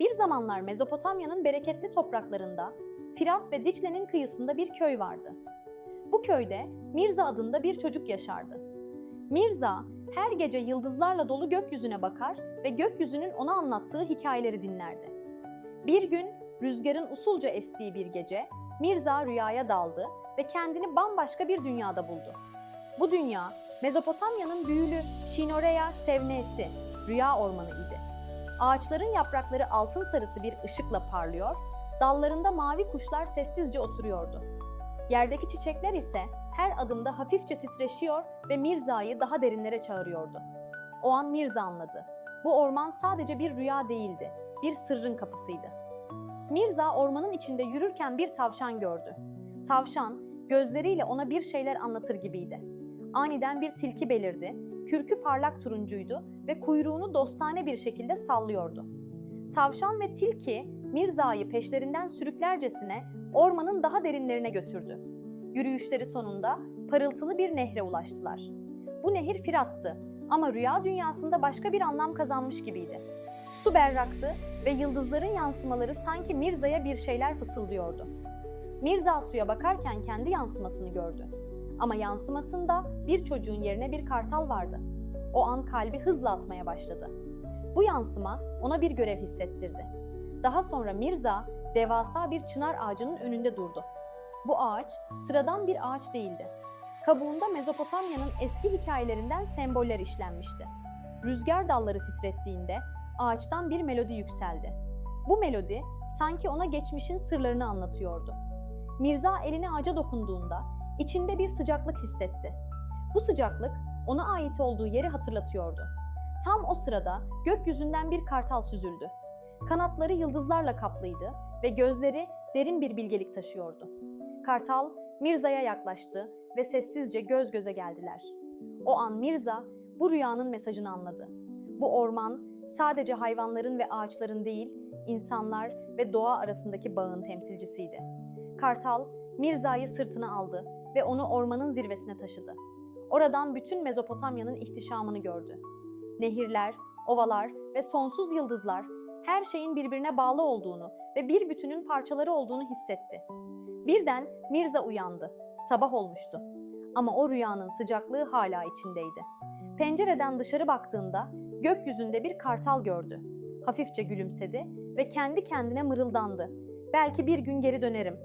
Bir zamanlar Mezopotamya'nın bereketli topraklarında Firat ve Dicle'nin kıyısında bir köy vardı. Bu köyde Mirza adında bir çocuk yaşardı. Mirza her gece yıldızlarla dolu gökyüzüne bakar ve gökyüzünün ona anlattığı hikayeleri dinlerdi. Bir gün rüzgarın usulca estiği bir gece Mirza rüyaya daldı ve kendini bambaşka bir dünyada buldu. Bu dünya Mezopotamya'nın büyülü Şinoreya Sevnesi, rüya ormanı idi. Ağaçların yaprakları altın sarısı bir ışıkla parlıyor, dallarında mavi kuşlar sessizce oturuyordu. Yerdeki çiçekler ise her adımda hafifçe titreşiyor ve Mirza'yı daha derinlere çağırıyordu. O an Mirza anladı. Bu orman sadece bir rüya değildi, bir sırrın kapısıydı. Mirza ormanın içinde yürürken bir tavşan gördü. Tavşan gözleriyle ona bir şeyler anlatır gibiydi. Aniden bir tilki belirdi, kürkü parlak turuncuydu ve kuyruğunu dostane bir şekilde sallıyordu. Tavşan ve tilki Mirza'yı peşlerinden sürüklercesine ormanın daha derinlerine götürdü. Yürüyüşleri sonunda parıltılı bir nehre ulaştılar. Bu nehir Firat'tı ama rüya dünyasında başka bir anlam kazanmış gibiydi. Su berraktı ve yıldızların yansımaları sanki Mirza'ya bir şeyler fısıldıyordu. Mirza suya bakarken kendi yansımasını gördü. Ama yansımasında bir çocuğun yerine bir kartal vardı. O an kalbi hızla atmaya başladı. Bu yansıma ona bir görev hissettirdi. Daha sonra Mirza devasa bir çınar ağacının önünde durdu. Bu ağaç sıradan bir ağaç değildi. Kabuğunda Mezopotamya'nın eski hikayelerinden semboller işlenmişti. Rüzgar dalları titrettiğinde ağaçtan bir melodi yükseldi. Bu melodi sanki ona geçmişin sırlarını anlatıyordu. Mirza elini ağaca dokunduğunda içinde bir sıcaklık hissetti. Bu sıcaklık ona ait olduğu yeri hatırlatıyordu. Tam o sırada gökyüzünden bir kartal süzüldü. Kanatları yıldızlarla kaplıydı ve gözleri derin bir bilgelik taşıyordu. Kartal Mirza'ya yaklaştı ve sessizce göz göze geldiler. O an Mirza bu rüyanın mesajını anladı. Bu orman sadece hayvanların ve ağaçların değil, insanlar ve doğa arasındaki bağın temsilcisiydi. Kartal Mirza'yı sırtına aldı ve onu ormanın zirvesine taşıdı. Oradan bütün Mezopotamya'nın ihtişamını gördü. Nehirler, ovalar ve sonsuz yıldızlar her şeyin birbirine bağlı olduğunu ve bir bütünün parçaları olduğunu hissetti. Birden Mirza uyandı. Sabah olmuştu. Ama o rüyanın sıcaklığı hala içindeydi. Pencereden dışarı baktığında gökyüzünde bir kartal gördü. Hafifçe gülümsedi ve kendi kendine mırıldandı. Belki bir gün geri dönerim